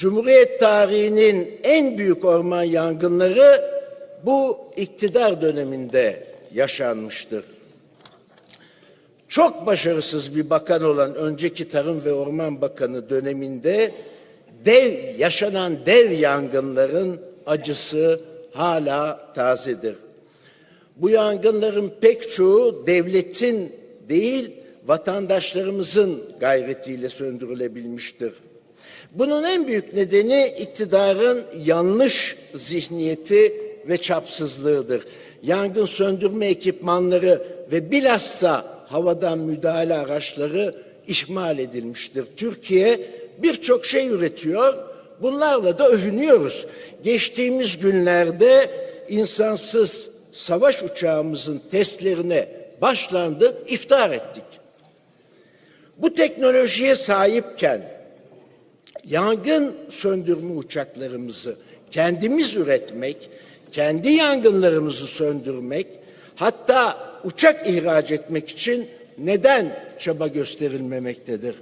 Cumhuriyet tarihinin en büyük orman yangınları bu iktidar döneminde yaşanmıştır. Çok başarısız bir bakan olan önceki Tarım ve Orman Bakanı döneminde dev yaşanan dev yangınların acısı hala tazedir. Bu yangınların pek çoğu devletin değil vatandaşlarımızın gayretiyle söndürülebilmiştir. Bunun en büyük nedeni iktidarın yanlış zihniyeti ve çapsızlığıdır. Yangın söndürme ekipmanları ve bilhassa havadan müdahale araçları ihmal edilmiştir. Türkiye birçok şey üretiyor. Bunlarla da övünüyoruz. Geçtiğimiz günlerde insansız savaş uçağımızın testlerine başlandı, iftihar ettik. Bu teknolojiye sahipken yangın söndürme uçaklarımızı kendimiz üretmek, kendi yangınlarımızı söndürmek, hatta uçak ihraç etmek için neden çaba gösterilmemektedir?